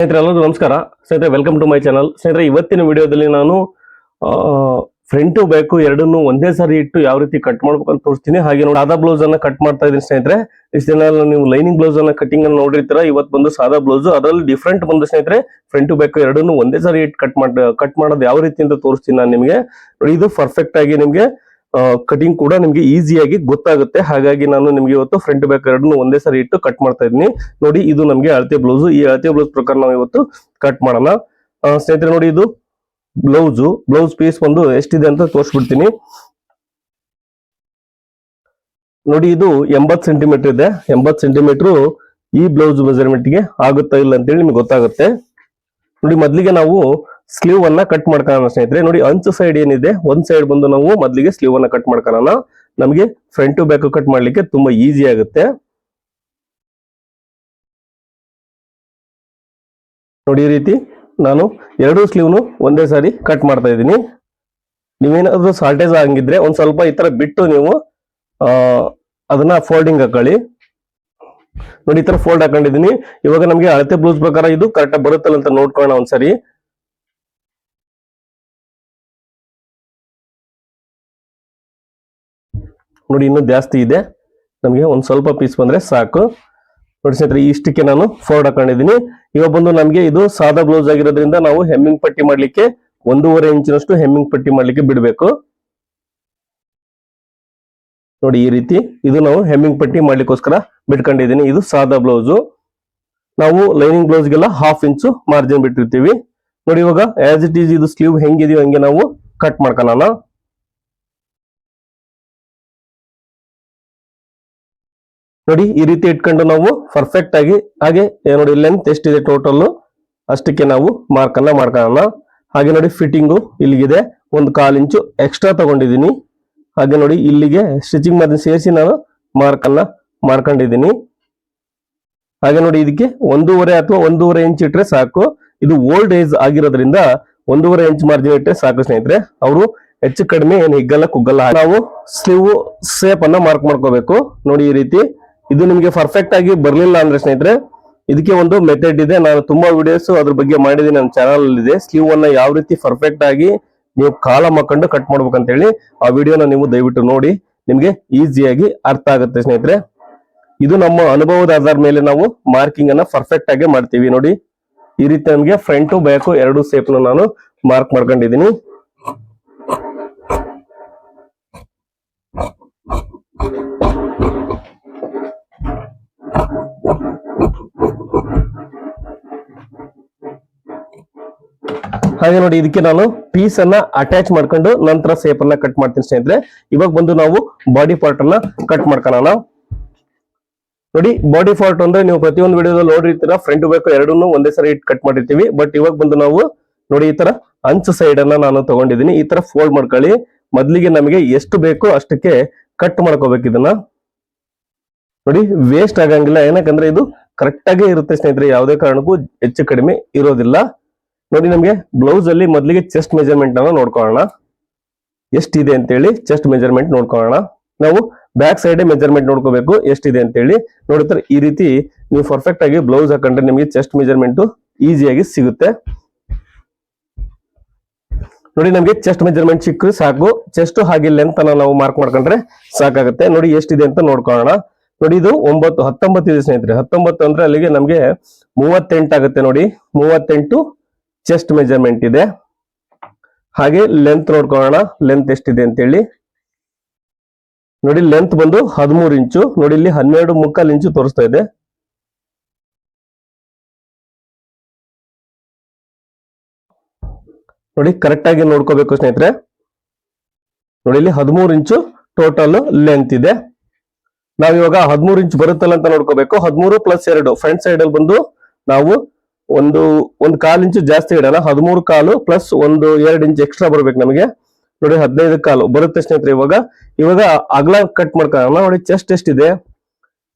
ಸ್ನೇಹಿತರೆ, ಎಲ್ಲರಿಗೂ ನಮಸ್ಕಾರ. ಸ್ನೇಹಿತರೆ ವೆಲ್ಕಮ್ ಟು ಮೈ ಚಾನಲ್ ಸ್ನೇಹಿತರೆ, ಇವತ್ತಿನ ವಿಡಿಯೋದಲ್ಲಿ ನಾನು ಫ್ರಂಟು ಬ್ಯಾಕು ಎರಡನ್ನು ಒಂದೇ ಸಾರಿ ಇಟ್ಟು ಯಾವ ರೀತಿ ಕಟ್ ಮಾಡ್ಬೇಕು ಅಂತ ತೋರಿಸ್ತೀನಿ. ಹಾಗೆ ನೋಡಿ, ಸಾದಾ ಬ್ಲೌಸ್ ಅನ್ನ ಕಟ್ ಮಾಡ್ತಾ ಇದ್ದೀನಿ ಸ್ನೇಹಿತರೆ. ಇಷ್ಟು ದಿನ ನೀವು ಲೈನಿಂಗ್ ಬ್ಲೌಸ್ ಅನ್ನ ಕಟಿಂಗ್ ಅನ್ನು ನೋಡಿರ್ತೀರ. ಇವತ್ತು ಬಂದು ಸಾದಾ ಬ್ಲೌಸ್ ಅದರಲ್ಲಿ ಡಿಫ್ರೆಂಟ್ ಬಂದು ಸ್ನೇಹಿತರೆ ಫ್ರಂಟು ಬ್ಯಾಕು ಎರಡನ್ನು ಒಂದೇ ಸಾರಿ ಇಟ್ಟು ಕಟ್ ಮಾಡ್ ಕಟ್ ಮಾಡೋದು ಯಾವ ರೀತಿ ಅಂತ ತೋರಿಸ್ತೀನಿ ನಾನು ನಿಮಗೆ. ನೋಡಿ, ಇದು ಪರ್ಫೆಕ್ಟ್ ಆಗಿ ನಿಮಗೆ ಕಟಿಂಗ್ ಕೂಡ ನಿಮ್ಗೆ ಈಸಿಯಾಗಿ ಗೊತ್ತಾಗುತ್ತೆ. ಹಾಗಾಗಿ ನಾನು ನಿಮ್ಗೆ ಇವತ್ತು ಫ್ರಂಟ್ ಬ್ಯಾಕ್ ಎರಡನ್ನು ಒಂದೇ ಸಾರಿ ಇಟ್ಟು ಕಟ್ ಮಾಡ್ತಾ ಇದ್ದೀನಿ. ನೋಡಿ, ಇದು ನಮಗೆ ಅಳತೆ ಬ್ಲೌಸ್ ಈ ಅಳತೆ ಬ್ಲೌಸ್ ಪ್ರಕಾರ ನಾವು ಇವತ್ತು ಕಟ್ ಮಾಡೋಣ. ಸ್ನೇಹಿತರೆ, ನೋಡಿ ಇದು ಬ್ಲೌಸ್ ಬ್ಲೌಸ್ ಪೀಸ್ ಒಂದು ಎಷ್ಟಿದೆ ಅಂತ ತೋರಿಸ್ಬಿಡ್ತೀನಿ. ನೋಡಿ, ಇದು ಎಂಬತ್ ಸೆಂಟಿಮೀಟರ್ ಇದೆ. ಎಂಬತ್ ಸೆಂಟಿಮೀಟರ್ ಈ ಬ್ಲೌಸ್ ಮೆಜರ್ಮೆಂಟ್ಗೆ ಆಗುತ್ತಾ ಇಲ್ಲ ಅಂತೇಳಿ ನಿಮ್ಗೆ ಗೊತ್ತಾಗುತ್ತೆ. ನೋಡಿ, ಮೊದಲಿಗೆ ನಾವು ಸ್ಲೀವ್ ಅನ್ನ ಕಟ್ ಮಾಡ್ಕೊಳ್ಳೋಣ ಸ್ನೇಹಿತರೆ. ನೋಡಿ, ಅಂಚು ಸೈಡ್ ಏನಿದೆ, ಒಂದ್ ಸೈಡ್ ಬಂದು ನಾವು ಮೊದಲಿಗೆ ಸ್ಲೀವ್ ಅನ್ನ ಕಟ್ ಮಾಡ್ಕೊಳ್ಳೋಣ. ನಮಗೆ ಫ್ರಂಟ್ ಟು ಬ್ಯಾಕ್ ಕಟ್ ಮಾಡ್ಲಿಕ್ಕೆ ತುಂಬಾ ಈಸಿ ಆಗುತ್ತೆ. ನೋಡಿ, ಈ ರೀತಿ ನಾನು ಎರಡು ಸ್ಲೀವ್ನು ಒಂದೇ ಸಾರಿ ಕಟ್ ಮಾಡ್ತಾ ಇದ್ದೀನಿ. ನೀವೇನಾದ್ರೂ ಶಾರ್ಟೇಜ್ ಆಗಿದ್ರೆ ಒಂದ್ ಸ್ವಲ್ಪ ಈ ತರ ಬಿಟ್ಟು ನೀವು ಅದನ್ನ ಫೋಲ್ಡಿಂಗ್ ಹಾಕೊಳ್ಳಿ. ನೋಡಿ, ಈ ತರ ಫೋಲ್ಡ್ ಹಾಕೊಂಡಿದೀನಿ ಇವಾಗ ನಮಗೆ ಅಳತೆ ಬ್ಲೌಸ್ ಪ್ರಕಾರ ಇದು ಕರೆಕ್ಟ್ ಬರುತ್ತಲ್ಲ ಅಂತ ನೋಡ್ಕೊಳ್ಳೋಣ ಒಂದ್ಸರಿ. ನೋಡಿ, ಇನ್ನೂ ಜಾಸ್ತಿ ಇದೆ. ನಮಗೆ ಒಂದು ಸ್ವಲ್ಪ ಪೀಸ್ ಬಂದ್ರೆ ಸಾಕು. ನೋಡಿ ಸ್ನೇಹಿತರೆ ಇಷ್ಟಕ್ಕೆ ನಾನು ಫೋರ್ಡ್ ಹಾಕೊಂಡಿದ್ದೀನಿ. ಇವಾಗ ಬಂದು ನಮಗೆ ಇದು ಸಾದಾ ಬ್ಲೌಸ್ ಆಗಿರೋದ್ರಿಂದ ನಾವು ಹೆಮ್ಮಿಂಗ್ ಪಟ್ಟಿ ಮಾಡಲಿಕ್ಕೆ ಒಂದೂವರೆ ಇಂಚಿನಷ್ಟು ಹೆಮ್ಮಿಂಗ್ ಪಟ್ಟಿ ಮಾಡಲಿಕ್ಕೆ ಬಿಡಬೇಕು. ನೋಡಿ, ಈ ರೀತಿ ಇದು ನಾವು ಹೆಮ್ಮಿಂಗ್ ಪಟ್ಟಿ ಮಾಡ್ಲಿಕ್ಕೋಸ್ಕರ ಬಿಟ್ಕೊಂಡಿದ್ದೀನಿ. ಇದು ಸಾದಾ ಬ್ಲೌಸು ನಾವು ಲೈನಿಂಗ್ ಬ್ಲೌಸ್ಗೆಲ್ಲ ಹಾಫ್ ಇಂಚು ಮಾರ್ಜಿನ್ ಬಿಟ್ಟಿರ್ತೀವಿ. ನೋಡಿ, ಇವಾಗ ಆಸ್ ಇಟ್ ಈಸ್ ಇದು ಸ್ಲೀವ್ ಹೆಂಗಿದೆಯೋ ಹಂಗೆ ನಾವು ಕಟ್ ಮಾಡ್ಕೊಳ್ಳೋಣ. ನೋಡಿ, ಈ ರೀತಿ ಇಟ್ಕೊಂಡು ನಾವು ಪರ್ಫೆಕ್ಟ್ ಆಗಿ, ಹಾಗೆ ನೋಡಿ ಲೆಂತ್ ಎಷ್ಟಿದೆ ಟೋಟಲ್ ಅಷ್ಟಕ್ಕೆ ನಾವು ಮಾರ್ಕ್ ಅನ್ನ ಮಾಡ್ಕೊಳ್ಳೋಣ. ಹಾಗೆ ನೋಡಿ ಫಿಟ್ಟಿಂಗು ಇಲ್ಲಿಗಿದೆ. ಒಂದು ಕಾಲು ಇಂಚು ಎಕ್ಸ್ಟ್ರಾ ತಗೊಂಡಿದ್ದೀನಿ. ಹಾಗೆ ನೋಡಿ, ಇಲ್ಲಿಗೆ ಸ್ಟಿಚಿಂಗ್ ಮಧ್ಯ ಸೇರಿಸಿ ನಾನು ಮಾರ್ಕ್ ಅನ್ನ ಮಾಡ್ಕೊಂಡಿದ್ದೀನಿ. ಹಾಗೆ ನೋಡಿ, ಇದಕ್ಕೆ ಒಂದೂವರೆ ಅಥವಾ ಒಂದೂವರೆ ಇಂಚ್ ಇಟ್ರೆ ಸಾಕು. ಇದು ಓಲ್ಡ್ ಏಜ್ ಆಗಿರೋದ್ರಿಂದ ಒಂದೂವರೆ ಇಂಚ್ ಮಾರ್ಜಿನ್ ಇಟ್ಟರೆ ಸಾಕು ಸ್ನೇಹಿತರೆ. ಅವರು ಹೆಚ್ಚು ಕಡಿಮೆ ಏನು ಹಿಗ್ಗಲ್ಲ ಕುಗ್ಗಲ್ಲ ನಾವು ಸ್ಲೀವ್ ಸೇಪ್ ಅನ್ನ ಮಾರ್ಕ್ ಮಾಡ್ಕೋಬೇಕು. ನೋಡಿ, ಈ ರೀತಿ. ಇದು ನಿಮಗೆ ಪರ್ಫೆಕ್ಟ್ ಆಗಿ ಬರಲಿಲ್ಲ ಅಂದ್ರೆ ಸ್ನೇಹಿತರೆ, ಇದಕ್ಕೆ ಒಂದು ಮೆಥಡ್ ಇದೆ. ನಾನು ತುಂಬಾ ವಿಡಿಯೋಸ್ ಅದ್ರ ಬಗ್ಗೆ ಮಾಡಿದ್ದೀನಿ. ನನ್ನ ಚಾನಲ್ ಇದೆ. ಸ್ಲೀವ್ ಅನ್ನ ಯಾವ ರೀತಿ ಪರ್ಫೆಕ್ಟ್ ಆಗಿ ನೀವು ಕಾಲ ಹಾಕೊಂಡು ಕಟ್ ಮಾಡ್ಬೇಕಂತ ಹೇಳಿ ಆ ವಿಡಿಯೋನ ನೀವು ದಯವಿಟ್ಟು ನೋಡಿ. ನಿಮ್ಗೆ ಈಸಿಯಾಗಿ ಅರ್ಥ ಆಗುತ್ತೆ ಸ್ನೇಹಿತರೆ. ಇದು ನಮ್ಮ ಅನುಭವದ ಆಧಾರ ಮೇಲೆ ನಾವು ಮಾರ್ಕಿಂಗ್ ಅನ್ನ ಪರ್ಫೆಕ್ಟ್ ಆಗಿ ಮಾಡ್ತೀವಿ ನೋಡಿ. ಈ ರೀತಿ ನಮ್ಗೆ ಫ್ರಂಟು ಬ್ಯಾಕ್ ಎರಡು ಸೇಪ್ ನಾನು ಮಾರ್ಕ್ ಮಾಡ್ಕೊಂಡಿದ್ದೀನಿ. ಹಾಗೆ ನೋಡಿ, ಇದಕ್ಕೆ ನಾನು ಪೀಸ್ ಅನ್ನ ಅಟ್ಯಾಚ್ ಮಾಡ್ಕೊಂಡು ನಂತರ ಸೇಪ್ ಅನ್ನ ಕಟ್ ಮಾಡ್ತೀನಿ ಸ್ನೇಹಿತರೆ. ಇವಾಗ ಬಂದು ನಾವು ಬಾಡಿ ಪಾರ್ಟ್ ಅನ್ನ ಕಟ್ ಮಾಡ್ಕೊಳ್ಳೋಣ. ನೋಡಿ ಬಾಡಿ ಪಾರ್ಟ್ ಅಂದ್ರೆ ನೀವು ಪ್ರತಿಯೊಂದು ವಿಡಿಯೋದಲ್ಲಿ ನೋಡಿರ್ತೀರ ಫ್ರಂಟ್ ಬೇಕು ಎರಡನ್ನೂ ಒಂದೇ ಸರಿ ಇಟ್ಟು ಕಟ್ ಮಾಡಿರ್ತೀವಿ. ಬಟ್ ಇವಾಗ ಬಂದು ನಾವು ನೋಡಿ, ಈ ತರ ಅಂಚ ಸೈಡ್ ಅನ್ನ ನಾನು ತಗೊಂಡಿದ್ದೀನಿ. ಈ ತರ ಫೋಲ್ಡ್ ಮಾಡ್ಕೊಳ್ಳಿ. ಮೊದ್ಲಿಗೆ ನಮಗೆ ಎಷ್ಟು ಬೇಕೋ ಅಷ್ಟಕ್ಕೆ ಕಟ್ ಮಾಡ್ಕೋಬೇಕು ಇದನ್ನ. ನೋಡಿ ವೇಸ್ಟ್ ಆಗಂಗಿಲ್ಲ. ಏನಕ್ಕಂದ್ರೆ ಇದು ಕರೆಕ್ಟ್ ಆಗಿ ಇರುತ್ತೆ ಸ್ನೇಹಿತರೆ. ಯಾವುದೇ ಕಾರಣಕ್ಕೂ ಹೆಚ್ಚು ಕಡಿಮೆ ಇರೋದಿಲ್ಲ. ನೋಡಿ ನಮಗೆ ಬ್ಲೌಸ್ ಅಲ್ಲಿ ಮೊದಲಿಗೆ ಚೆಸ್ಟ್ ಮೆಜರ್ಮೆಂಟ್ ನಾವು ನೋಡ್ಕೊಳ್ಳೋಣ. ಎಷ್ಟಿದೆ ಅಂತೇಳಿ ಚೆಸ್ಟ್ ಮೆಜರ್ಮೆಂಟ್ ನೋಡ್ಕೊಳ್ಳೋಣ. ನಾವು ಬ್ಯಾಕ್ ಸೈಡ್ ಮೆಜರ್ಮೆಂಟ್ ನೋಡ್ಕೋಬೇಕು, ಎಷ್ಟಿದೆ ಅಂತೇಳಿ. ನೋಡಿದ್ರೆ ಈ ರೀತಿ ನೀವು ಪರ್ಫೆಕ್ಟ್ ಆಗಿ ಬ್ಲೌಸ್ ಹಾಕೊಂಡ್ರೆ ನಿಮಗೆ ಚೆಸ್ಟ್ ಮೆಜರ್ಮೆಂಟ್ ಈಸಿಯಾಗಿ ಸಿಗುತ್ತೆ. ನೋಡಿ ನಮಗೆ ಚೆಸ್ಟ್ ಮೆಜರ್ಮೆಂಟ್ ಸಿಕ್ಕರೆ ಸಾಕು. ಚೆಸ್ಟ್ ಹಾಗಿಲ್ಲ ಅನ್ನ ನಾವು ಮಾರ್ಕ್ ಮಾಡ್ಕೊಂಡ್ರೆ ಸಾಕಾಗುತ್ತೆ. ನೋಡಿ ಎಷ್ಟಿದೆ ಅಂತ ನೋಡ್ಕೊಳ್ಳೋಣ. ನೋಡಿ ಇದು ಒಂಬತ್ತು, ಹತ್ತೊಂಬತ್ತು ಇದೆ ಸ್ನೇಹಿತರೆ. ಹತ್ತೊಂಬತ್ತು ಅಂದ್ರೆ ಅಲ್ಲಿಗೆ ನಮಗೆ ಮೂವತ್ತೆಂಟು ಆಗುತ್ತೆ ನೋಡಿ. ಮೂವತ್ತೆಂಟು ಚೆಸ್ಟ್ ಮೆಜರ್ಮೆಂಟ್ ಇದೆ. ಹಾಗೆ ಲೆಂತ್ ನೋಡ್ಕೊಳ್ಳೋಣ. ಲೆಂತ್ ಎಷ್ಟಿದೆ ಅಂತೇಳಿ. ನೋಡಿ ಲೆಂತ್ ಬಂದು ಹದಿಮೂರು ಇಂಚು. ನೋಡಿ ಇಲ್ಲಿ ಹನ್ನೆರಡು ಮುಕ್ಕಾಲು ಇಂಚು ತೋರಿಸ್ತಾ ಇದೆ. ನೋಡಿ ಕರೆಕ್ಟ್ ಆಗಿ ನೋಡ್ಕೋಬೇಕು ಸ್ನೇಹಿತರೆ. ನೋಡಿ ಇಲ್ಲಿ ಹದಿಮೂರು ಇಂಚು ಟೋಟಲ್ ಲೆಂತ್ ಇದೆ. ನಾವಿವಾಗ ಹದಿಮೂರು ಇಂಚು ಬರುತ್ತಲ್ಲ ಅಂತ ನೋಡ್ಕೋಬೇಕು. ಹದಿಮೂರು ಪ್ಲಸ್ ಎರಡು. ಫ್ರಂಟ್ ಸೈಡ್ ಅಲ್ಲಿ ಬಂದು ನಾವು ಒಂದು ಒಂದು ಕಾಲು ಇಂಚು ಜಾಸ್ತಿ ಇಡೋಣ ಹದಿಮೂರು ಕಾಲು ಪ್ಲಸ್ ಒಂದು ಎರಡು ಇಂಚ್ ಎಕ್ಸ್ಟ್ರಾ ಬರ್ಬೇಕು ನಮಗೆ. ನೋಡಿ, ಹದಿನೈದು ಕಾಲು. ಬರುತ್ತೆ ಸ್ನೇಹಿತರೆ, ಇವಾಗ ಇವಾಗ ಅಗಲ ಕಟ್ ಮಾಡ್ಕೊಳ್ಳೋಣ ನೋಡಿ ಚೆಸ್ಟ್ ಎಷ್ಟಿದೆ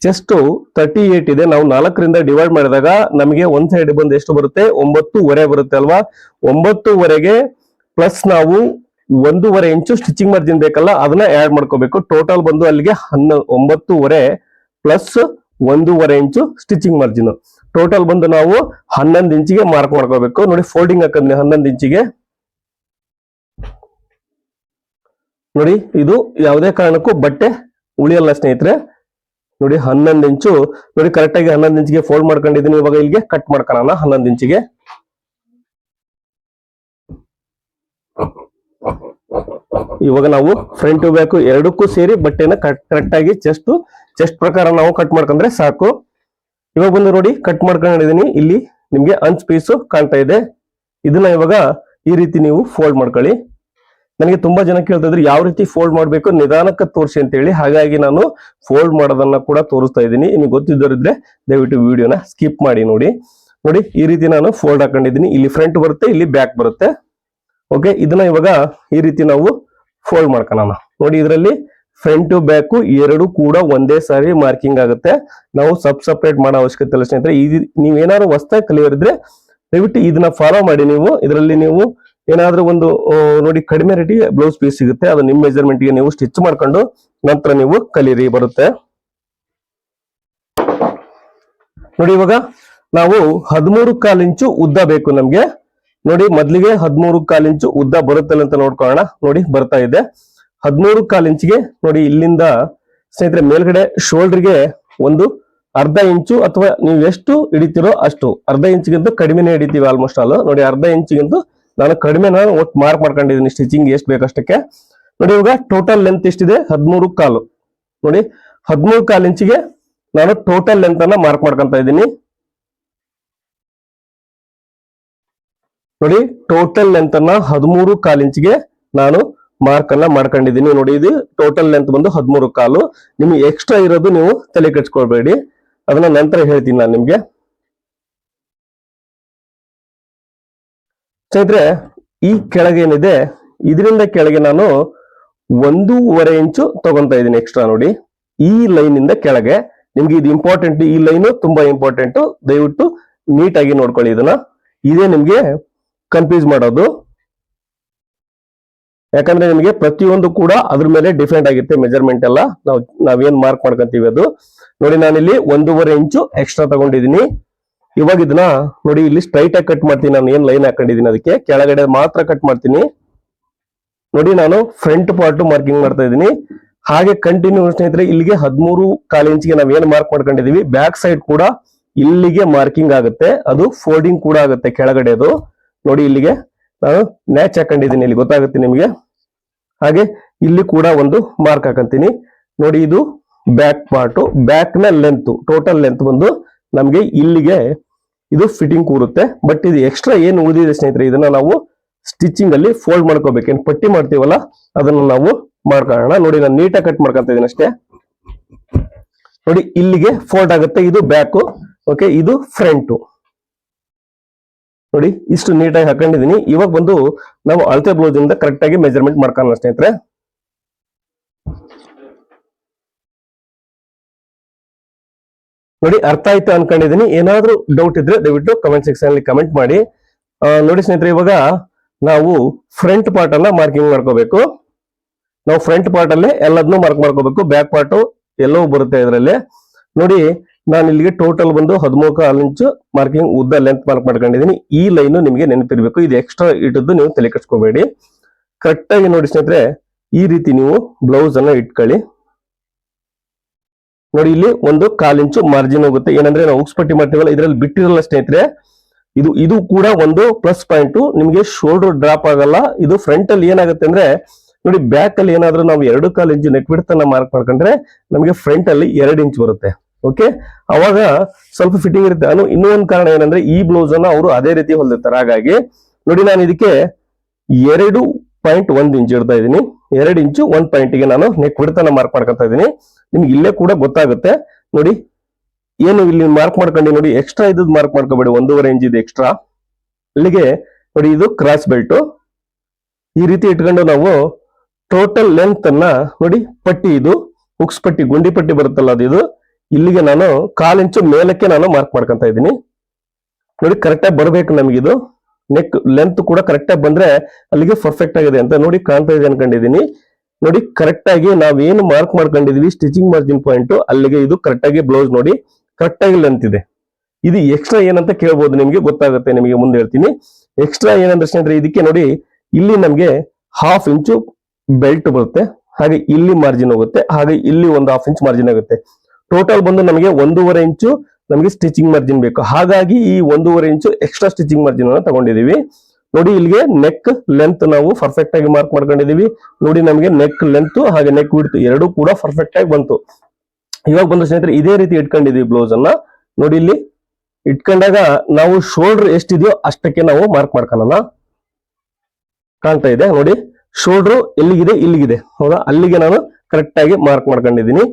ಚೆಸ್ಟ್ ತರ್ಟಿ ಏಟ್ ಇದೆ. ನಾವು ನಾಲ್ಕರಿಂದ ಡಿವೈಡ್ ಮಾಡಿದಾಗ ನಮಗೆ ಒಂದ್ ಸೈಡ್ ಬಂದು ಎಷ್ಟು ಬರುತ್ತೆ? ಒಂಬತ್ತುವರೆ ಬರುತ್ತೆ ಅಲ್ವಾ? ಒಂಬತ್ತುವರೆಗೆ ಪ್ಲಸ್ ನಾವು ಒಂದೂವರೆ ಇಂಚು ಸ್ಟಿಚಿಂಗ್ ಮಾರ್ಜಿನ್ ಬೇಕಲ್ಲ, ಅದನ್ನ ಆಡ್ ಮಾಡ್ಕೋಬೇಕು. ಟೋಟಲ್ ಬಂದು ಅಲ್ಲಿಗೆ ಹನ್ನ ಒಂಬತ್ತುವರೆ ಪ್ಲಸ್ ಒಂದೂವರೆ ಇಂಚು ಸ್ಟಿಚಿಂಗ್ ಮಾರ್ಜಿನ್ ಟೋಟಲ್ ಬಂದು ನಾವು ಹನ್ನೊಂದು ಇಂಚಿಗೆ ಮಾರ್ಕ್ ಮಾಡ್ಕೋಬೇಕು. ನೋಡಿ ಫೋಲ್ಡಿಂಗ್ ಹಾಕಂದ್ರೆ ಹನ್ನೊಂದು ಇಂಚಿಗೆ. ನೋಡಿ, ಇದು ಯಾವುದೇ ಕಾರಣಕ್ಕೂ ಬಟ್ಟೆ ಉಳಿಯಲ್ಲ ಸ್ನೇಹಿತರೆ. ನೋಡಿ, ಹನ್ನೊಂದು ಇಂಚು. ನೋಡಿ ಕರೆಕ್ಟ್ ಆಗಿ ಹನ್ನೊಂದು ಇಂಚಿಗೆ ಫೋಲ್ಡ್ ಮಾಡ್ಕೊಂಡಿದ್ದೀನಿ. ಇವಾಗ ಇಲ್ಲಿಗೆ ಕಟ್ ಮಾಡ್ಕೊಳ್ಳೋಣ ಹನ್ನೊಂದು ಇಂಚಿಗೆ. ಇವಾಗ ನಾವು ಫ್ರಂಟ್ ಬ್ಯಾಕ್ ಎರಡಕ್ಕೂ ಸೇರಿ ಬಟ್ಟೆನ ಕರೆಕ್ಟ್ ಆಗಿ ಚೆಸ್ಟ್ ಚೆಸ್ಟ್ ಪ್ರಕಾರ ನಾವು ಕಟ್ ಮಾಡ್ಕೊಂಡ್ರೆ ಸಾಕು. ಇವಾಗ ಬಂದು ನೋಡಿ ಕಟ್ ಮಾಡ್ಕೊಂಡಿದ್ದೀನಿ ಇಲ್ಲಿ ನಿಮ್ಗೆ ಅಂಚ್ ಪೀಸು ಕಾಣ್ತಾ ಇದೆ. ಇದನ್ನ ಇವಾಗ ಈ ರೀತಿ ನೀವು ಫೋಲ್ಡ್ ಮಾಡ್ಕೊಳ್ಳಿ. ನನಗೆ ತುಂಬಾ ಜನ ಕೇಳ್ತಾ ಯಾವ ರೀತಿ ಫೋಲ್ಡ್ ಮಾಡ್ಬೇಕು, ನಿಧಾನಕ್ಕೆ ತೋರಿಸಿ ಅಂತ ಹೇಳಿ ಹಾಗಾಗಿ ನಾನು ಫೋಲ್ಡ್ ಮಾಡೋದನ್ನ ಕೂಡ ತೋರಿಸ್ತಾ ಇದ್ದೀನಿ. ನಿಮ್ಗೆ ಗೊತ್ತಿದ್ದವರಿದ್ರೆ ದಯವಿಟ್ಟು ವಿಡಿಯೋನ ಸ್ಕಿಪ್ ಮಾಡಿ ನೋಡಿ. ನೋಡಿ, ಈ ರೀತಿ ನಾನು ಫೋಲ್ಡ್ ಹಾಕೊಂಡಿದ್ದೀನಿ. ಇಲ್ಲಿ ಫ್ರಂಟ್ ಬರುತ್ತೆ, ಇಲ್ಲಿ ಬ್ಯಾಕ್ ಬರುತ್ತೆ. ಓಕೆ ಇದನ್ನ ಇವಾಗ ಈ ರೀತಿ ನಾವು ಫೋಲ್ಡ್ ಮಾಡ್ಕೊಳ್ಳೋಣ. ನೋಡಿ, ಇದರಲ್ಲಿ ಫ್ರಂಟ್ ಟು ಬ್ಯಾಕ್ ಎರಡು ಕೂಡ ಒಂದೇ ಸಾರಿ ಮಾರ್ಕಿಂಗ್ ಆಗುತ್ತೆ. ನಾವು ಸಬ್ ಸಪ್ರೇಟ್ ಮಾಡೋ ಅವಶ್ಯಕತೆ ಇಲ್ಲ ಸ್ನೇಹಿತರೆ. ನೀವು ನೀವೇನಾದ್ರು ಹೊಸ್ದಾಗಿ ಕಲಿಯೋರಿದ್ರೆ ದಯವಿಟ್ಟು ಇದನ್ನ ಫಾಲೋ ಮಾಡಿ ನೀವು. ಇದರಲ್ಲಿ ನೀವು ಏನಾದ್ರೂ ಒಂದು ನೋಡಿ ಕಡಿಮೆ ರೇಟಿಗೆ ಬ್ಲೌಸ್ ಪೀಸ್ ಸಿಗುತ್ತೆ. ಅದು ನಿಮ್ಮ ಮೆಜರ್ಮೆಂಟ್ಗೆ ನೀವು ಸ್ಟಿಚ್ ಮಾಡ್ಕೊಂಡು ನಂತರ ನೀವು ಕಲೀರಿ ಬರುತ್ತೆ. ನೋಡಿ ಇವಾಗ ನಾವು ಹದಿಮೂರು ಕಾಲಿಂಚು ಉದ್ದ ಬೇಕು ನಮ್ಗೆ. ನೋಡಿ ಮೊದ್ಲಿಗೆ ಹದಿಮೂರು ಕಾಲಿಂಚು ಉದ್ದ ಬರುತ್ತಲ್ಲ ಅಂತ ನೋಡ್ಕೊಳ್ಳೋಣ. ನೋಡಿ ಬರ್ತಾ ಇದೆ. ಹದಿಮೂರು ಕಾಲು ಇಂಚಿಗೆ ನೋಡಿ ಇಲ್ಲಿಂದ ಸ್ನೇಹಿತರೆ, ಮೇಲ್ಗಡೆ ಶೋಲ್ಡರ್ಗೆ ಒಂದು ಅರ್ಧ ಇಂಚು ಅಥವಾ ನೀವು ಎಷ್ಟು ಹಿಡಿತೀರೋ ಅಷ್ಟು. ಅರ್ಧ ಇಂಚಿಗಿಂತ ಕಡಿಮೆನೇ ಹಿಡಿತೀವಿ ಆಲ್ಮೋಸ್ಟ್ ಆಲ್ ನೋಡಿ ಅರ್ಧ ಇಂಚಿಗಿಂತ ನಾನು ಕಡಿಮೆ ನಾನು ಒಟ್ಟು ಮಾರ್ಕ್ ಮಾಡ್ಕೊಂಡಿದ್ದೀನಿ. ಸ್ಟಿಚಿಂಗ್ ಎಷ್ಟು ಬೇಕಷ್ಟಕ್ಕೆ ನೋಡಿ ಇವಾಗ ಟೋಟಲ್ ಲೆಂತ್ ಎಷ್ಟಿದೆ? ಹದಿಮೂರು ಕಾಲು. ನೋಡಿ ಹದಿಮೂರು ಕಾಲು ಇಂಚಿಗೆ ನಾನು ಟೋಟಲ್ ಲೆಂತ್ ಅನ್ನ ಮಾರ್ಕ್ ಮಾಡ್ಕೊಂತ ಇದ್ದೀನಿ. ನೋಡಿ ಟೋಟಲ್ ಲೆಂತ್ ಅನ್ನ ಹದಿಮೂರು ಕಾಲು ಇಂಚಿಗೆ ನಾನು ಮಾರ್ಕ್ ಅನ್ನ ಮಾಡ್ಕೊಂಡಿದ್ದೀನಿ. ನೋಡಿ, ಇದು ಟೋಟಲ್ ಲೆಂತ್ ಬಂದು ಹದಿಮೂರು ಕಾಲು. ನಿಮ್ಗೆ ಎಕ್ಸ್ಟ್ರಾ ಇರೋದು ನೀವು ತಲೆ ಕೆಡ್ಸ್ಕೊಳ್ಬೇಡಿ. ಅದನ್ನ ನಂತರ ಹೇಳ್ತೀನಿ ನಾನು ನಿಮ್ಗೆ. ಸ್ನೇಹಿತರೆ, ಈ ಕೆಳಗೆ ಏನಿದೆ, ಇದರಿಂದ ಕೆಳಗೆ ನಾನು ಒಂದೂವರೆ ಇಂಚು ತಗೊಂತ ಇದ್ದೀನಿ ಎಕ್ಸ್ಟ್ರಾ ನೋಡಿ. ಈ ಲೈನ್ ಇಂದ ಕೆಳಗೆ. ನಿಮ್ಗೆ ಇದು ಇಂಪಾರ್ಟೆಂಟ್ ಈ ಲೈನು ತುಂಬಾ ಇಂಪಾರ್ಟೆಂಟ್ ದಯವಿಟ್ಟು ನೀಟಾಗಿ ನೋಡ್ಕೊಳ್ಳಿ ಇದನ್ನ. ಇದೇ ನಿಮ್ಗೆ ಕನ್ಫ್ಯೂಸ್ ಮಾಡೋದು. ಯಾಕಂದ್ರೆ ನಿಮಗೆ ಪ್ರತಿಯೊಂದು ಕೂಡ ಅದ್ರ ಮೇಲೆ ಡಿಫೆಂಡ್ ಆಗಿರುತ್ತೆ ಮೆಜರ್ಮೆಂಟ್ ಎಲ್ಲ. ನಾವು, ನಾವೇನ್ ಮಾರ್ಕ್ ಮಾಡ್ಕೊಂತೀವಿ ಅದು. ನೋಡಿ, ನಾನಿಲ್ಲಿ ಒಂದೂವರೆ ಇಂಚು ಎಕ್ಸ್ಟ್ರಾ ತಗೊಂಡಿದ್ದೀನಿ. ಇವಾಗ ಇದನ್ನ ನೋಡಿ, ಇಲ್ಲಿ ಸ್ಟ್ರೈಟ್ ಆಗಿ ಕಟ್ ಮಾಡ್ತೀನಿ ನಾನು. ಏನ್ ಲೈನ್ ಹಾಕೊಂಡಿದ್ದೀನಿ ಅದಕ್ಕೆ? ಕೆಳಗಡೆ ಮಾತ್ರ ಕಟ್ ಮಾಡ್ತೀನಿ. ನೋಡಿ, ನಾನು ಫ್ರಂಟ್ ಪಾರ್ಟ್ ಮಾರ್ಕಿಂಗ್ ಮಾಡ್ತಾ ಇದ್ದೀನಿ. ಹಾಗೆ ಕಂಟಿನ್ಯೂ ಸ್ನೇಹಿತರೆ, ಇಲ್ಲಿಗೆ ಹದಿಮೂರು ಕಾಲು ಇಂಚಿಗೆ ನಾವ್ ಏನ್ ಮಾರ್ಕ್ ಮಾಡ್ಕೊಂಡಿದೀವಿ? ಬ್ಯಾಕ್ ಸೈಡ್ ಕೂಡ ಇಲ್ಲಿಗೆ ಮಾರ್ಕಿಂಗ್ ಆಗುತ್ತೆ. ಅದು ಫೋಲ್ಡಿಂಗ್ ಕೂಡ ಆಗುತ್ತೆ ಕೆಳಗಡೆ ಅದು. ನೋಡಿ, ಇಲ್ಲಿಗೆ ನಾನು ನ್ಯಾಚ್ ಹಾಕೊಂಡಿದ್ದೀನಿ. ಇಲ್ಲಿ ಗೊತ್ತಾಗುತ್ತೆ ನಿಮಗೆ. ಹಾಗೆ ಇಲ್ಲಿ ಕೂಡ ಒಂದು ಮಾರ್ಕ್ ಹಾಕಂತೀನಿ. ನೋಡಿ ಇದು ಬ್ಯಾಕ್ ಪಾರ್ಟ್ ಬ್ಯಾಕ್ನ ಲೆಂತ್ ಟೋಟಲ್ ಲೆಂತ್ ಬಂದು ನಮಗೆ ಇಲ್ಲಿಗೆ ಇದು ಫಿಟ್ಟಿಂಗ್ ಕೂರುತ್ತೆ. ಬಟ್ ಇದು ಎಕ್ಸ್ಟ್ರಾ ಏನು ಉಳಿದಿದೆ ಸ್ನೇಹಿತರೆ, ಇದನ್ನ ನಾವು ಸ್ಟಿಚಿಂಗ್ ಅಲ್ಲಿ ಫೋಲ್ಡ್ ಮಾಡ್ಕೋಬೇಕು. ಏನು ಪಟ್ಟಿ ಮಾಡ್ತೀವಲ್ಲ, ಅದನ್ನ ನಾವು ಮಾಡ್ಕೊಳ್ಳೋಣ. ನೋಡಿ ನಾನು ನೀಟಾಗಿ ಕಟ್ ಮಾಡ್ಕೊಂತ ಇದ್ದೀನಿ ಅಷ್ಟೇ. ನೋಡಿ ಇಲ್ಲಿಗೆ ಫೋಲ್ಡ್ ಆಗುತ್ತೆ. ಇದು ಬ್ಯಾಕು ಓಕೆ ಇದು ಫ್ರಂಟ್ ನೋಡಿ, ಇಷ್ಟು ನೀಟಾಗಿ ಹಾಕೊಂಡಿದೀನಿ. ಇವಾಗ ಬಂದು ನಾವು ಅಳತೆ ಬ್ಲೌಸ್ ಇಂದ ಕರೆಕ್ಟ್ ಆಗಿ ಮೆಜರ್ಮೆಂಟ್ ಮಾಡ್ಕೊಳ್ಳೋಣ ಸ್ನೇಹಿತರೆ. ನೋಡಿ, ಅರ್ಥ ಆಯ್ತು ಅನ್ಕೊಂಡಿದೀನಿ. ಏನಾದ್ರೂ ಡೌಟ್ ಇದ್ರೆ ದಯವಿಟ್ಟು ಕಮೆಂಟ್ ಸೆಕ್ಷನ್ ಅಲ್ಲಿ ಕಮೆಂಟ್ ಮಾಡಿ. ನೋಡಿ ಸ್ನೇಹಿತರೆ, ಇವಾಗ ನಾವು ಫ್ರಂಟ್ ಪಾರ್ಟ್ ಅನ್ನ ಮಾರ್ಕಿಂಗ್ ಮಾಡ್ಕೋಬೇಕು. ನಾವು ಫ್ರಂಟ್ ಪಾರ್ಟ್ ಅಲ್ಲೇ ಎಲ್ಲದನ್ನೂ ಮಾರ್ಕ್ ಮಾಡ್ಕೋಬೇಕು. ಬ್ಯಾಕ್ ಪಾರ್ಟ್ ಎಲ್ಲವೂ ಬರುತ್ತೆ ಇದರಲ್ಲಿ. ನೋಡಿ ನಾನು ಇಲ್ಲಿಗೆ ಟೋಟಲ್ ಬಂದು ಹದಿಮೂರು ಕಾಲು ಇಂಚು ಮಾರ್ಕಿಂಗ್ ಉದ್ದ ಲೆಂತ್ ಮಾರ್ಕ್ ಮಾಡ್ಕೊಂಡಿದ್ದೀನಿ. ಈ ಲೈನ್ ನಿಮಗೆ ನೆನಪಿರ್ಬೇಕು. ಇದು ಎಕ್ಸ್ಟ್ರಾ ಇಟ್ಟದ್ದು ನೀವು ತಲೆ ಕಟ್ಸ್ಕೋಬೇಡಿ ಕರೆಕ್ಟ್ ಆಗಿ ನೋಡಿ ಸ್ನೇಹಿತರೆ, ಈ ರೀತಿ ನೀವು ಬ್ಲೌಸ್ ಅನ್ನ ಇಟ್ಕೊಳ್ಳಿ. ನೋಡಿ ಇಲ್ಲಿ ಒಂದು ಕಾಲು ಇಂಚು ಮಾರ್ಜಿನ್ ಹೋಗುತ್ತೆ. ಏನಂದ್ರೆ ನಾವು ಉಕ್ಸ್ಪಟ್ಟಿ ಮಾಡ್ತೀವಲ್ಲ, ಇದರಲ್ಲಿ ಬಿಟ್ಟಿರಲ್ಲ ಸ್ನೇಹಿತರೆ. ಇದು ಇದು ಕೂಡ ಒಂದು ಪ್ಲಸ್ ಪಾಯಿಂಟ್ ನಿಮಗೆ ಶೋಲ್ಡರ್ ಡ್ರಾಪ್ ಆಗಲ್ಲ. ಇದು ಫ್ರಂಟ್ ಅಲ್ಲಿ ಏನಾಗುತ್ತೆ ಅಂದ್ರೆ, ನೋಡಿ ಬ್ಯಾಕ್ ಅಲ್ಲಿ ಏನಾದ್ರೂ ನಾವು ಎರಡು ಕಾಲು ಇಂಚು ನೆಕ್ ಬಿಡ್ತನ್ನ ಮಾರ್ಕ್ ಮಾಡ್ಕೊಂಡ್ರೆ, ನಮಗೆ ಫ್ರಂಟ್ ಅಲ್ಲಿ ಎರಡು ಇಂಚ್ ಬರುತ್ತೆ. ಓಕೆ ಅವಾಗ ಸ್ವಲ್ಪ ಫಿಟ್ಟಿಂಗ್ ಇರುತ್ತೆ. ಅನು ಇನ್ನೂ ಕಾರಣ ಏನಂದ್ರೆ, ಈ ಬ್ಲೌಸ್ ಅನ್ನ ಅವರು ಅದೇ ರೀತಿ ಹೊಲ್ದಿರ್ತಾರೆ. ಹಾಗಾಗಿ ನೋಡಿ ನಾನು ಇದಕ್ಕೆ ಎರಡು ಪಾಯಿಂಟ್ ಒಂದು ಇಂಚ್ ಇಡ್ತಾ ಇದ್ದೀನಿ. ಎರಡು ಇಂಚು ಒಂದು ಪಾಯಿಂಟ್ಗೆ ನಾನು ನೆಕ್ ಬಿಡ್ತಾನ ಮಾರ್ಕ್ ಮಾಡ್ಕೊತಾ ಇದ್ದೀನಿ. ನಿಮ್ಗೆ ಇಲ್ಲೇ ಕೂಡ ಗೊತ್ತಾಗುತ್ತೆ. ನೋಡಿ, ಏನು ಇಲ್ಲಿ ಮಾರ್ಕ್ ಮಾಡ್ಕೊಂಡು ನೋಡಿ ಎಕ್ಸ್ಟ್ರಾ ಇದ್ದು ಮಾರ್ಕ್ ಮಾಡ್ಕೋಬೇಡಿ. ಒಂದೂವರೆ ಇಂಚ್ ಇದೆ ಎಕ್ಸ್ಟ್ರಾ ಅಲ್ಲಿಗೆ ನೋಡಿ, ಇದು ಕ್ರಾಸ್ ಬೆಲ್ಟ್ ಈ ರೀತಿ ಇಟ್ಕೊಂಡು ನಾವು ಟೋಟಲ್ ಲೆಂತ್ ಅನ್ನ ನೋಡಿ, ಪಟ್ಟಿ ಇದು, ಉಕ್ಸ್ ಪಟ್ಟಿ, ಗುಂಡಿ ಪಟ್ಟಿ ಬರುತ್ತಲ್ಲ ಅದು ಇದು. ಇಲ್ಲಿಗೆ ನಾನು ಕಾಲಿಂಚು ಮೇಲಕ್ಕೆ ನಾನು ಮಾರ್ಕ್ ಮಾಡ್ಕೊಂತ ಇದ್ದೀನಿ. ನೋಡಿ ಕರೆಕ್ಟಾಗಿ ಬರ್ಬೇಕು ನಮಗಿದು. ನೆಕ್ ಲೆಂತ್ ಕೂಡ ಕರೆಕ್ಟಾಗಿ ಬಂದ್ರೆ ಅಲ್ಲಿಗೆ ಪರ್ಫೆಕ್ಟ್ ಆಗಿದೆ ಅಂತ ನೋಡಿ ಕಾಣ್ತಾ ಇದೆ ಅನ್ಕೊಂಡಿದೀನಿ ನೋಡಿ ಕರೆಕ್ಟ್ ಆಗಿ ನಾವೇನು ಮಾರ್ಕ್ ಮಾಡ್ಕೊಂಡಿದೀವಿ ಸ್ಟಿಚಿಂಗ್ ಮಾರ್ಜಿನ್ ಪಾಯಿಂಟ್ ಅಲ್ಲಿಗೆ ಇದು ಕರೆಕ್ಟ್ ಆಗಿ ಬ್ಲೌಸ್ ನೋಡಿ ಕರೆಕ್ಟ್ ಆಗಿ ಲೆಂತ್ ಇದೆ. ಇದು ಎಕ್ಸ್ಟ್ರಾ ಏನಂತ ಕೇಳ್ಬೋದು ನಿಮಗೆ, ಗೊತ್ತಾಗುತ್ತೆ, ನಿಮಗೆ ಮುಂದೆ ಹೇಳ್ತೀನಿ. ಎಕ್ಸ್ಟ್ರಾ ಏನಂದ್ರೆ ಸ್ನೇಹಿತರೆ, ಇದಕ್ಕೆ ನೋಡಿ ಇಲ್ಲಿ ನಮಗೆ ಹಾಫ್ ಇಂಚು ಬೆಲ್ಟ್ ಬರುತ್ತೆ. ಹಾಗೆ ಇಲ್ಲಿ ಮಾರ್ಜಿನ್ ಹೋಗುತ್ತೆ. ಹಾಗೆ ಇಲ್ಲಿ ಒಂದು ಹಾಫ್ ಇಂಚ್ ಮಾರ್ಜಿನ್ ಆಗುತ್ತೆ. ಟೋಟಲ್ ಬಂದು ನಮಗೆ ಒಂದೂವರೆ ಇಂಚು ನಮಗೆ ಸ್ಟಿಚಿಂಗ್ ಮಾರ್ಜಿನ್ ಬೇಕು. ಹಾಗಾಗಿ ಈ ಒಂದೂವರೆ ಇಂಚು ಎಕ್ಸ್ಟ್ರಾ ಸ್ಟಿಚಿಂಗ್ ಮಾರ್ಜಿನ್ ಅನ್ನ ತಗೊಂಡಿದೀವಿ. ನೋಡಿ ಇಲ್ಲಿಗೆ ನೆಕ್ ಲೆಂತ್ ನಾವು ಪರ್ಫೆಕ್ಟ್ ಆಗಿ ಮಾರ್ಕ್ ಮಾಡ್ಕೊಂಡಿದೀವಿ. ನೋಡಿ ನಮಗೆ ನೆಕ್ ಲೆಂತ್ ಹಾಗೆ ನೆಕ್ ವಿಡ್ತ್ ಎರಡೂ ಕೂಡ ಪರ್ಫೆಕ್ಟ್ ಆಗಿ ಬಂತು. ಇವಾಗ ಬಂದು ಸ್ನೇಹಿತರೆ, ಇದೇ ರೀತಿ ಇಟ್ಕೊಂಡಿದೀವಿ ಬ್ಲೌಸ್ ಅನ್ನ. ನೋಡಿ ಇಲ್ಲಿ ಇಟ್ಕೊಂಡಾಗ ನಾವು ಶೋಲ್ಡರ್ ಎಷ್ಟಿದೆಯೋ ಅಷ್ಟಕ್ಕೆ ನಾವು ಮಾರ್ಕ್ ಮಾಡ್ಕೊಳ್ಳೋಣ. ಕಾಣ್ತಾ ಇದೆ, ನೋಡಿ. ಶೋಲ್ಡರ್ ಎಲ್ಲಿಗಿದೆ ಇಲ್ಲಿಗಿದೆ. ಹೌದಾ? ಅಲ್ಲಿಗೆ ನಾನು ಕರೆಕ್ಟ್ ಆಗಿ ಮಾರ್ಕ್ ಮಾಡ್ಕೊಂಡಿದ್ದೀನಿ.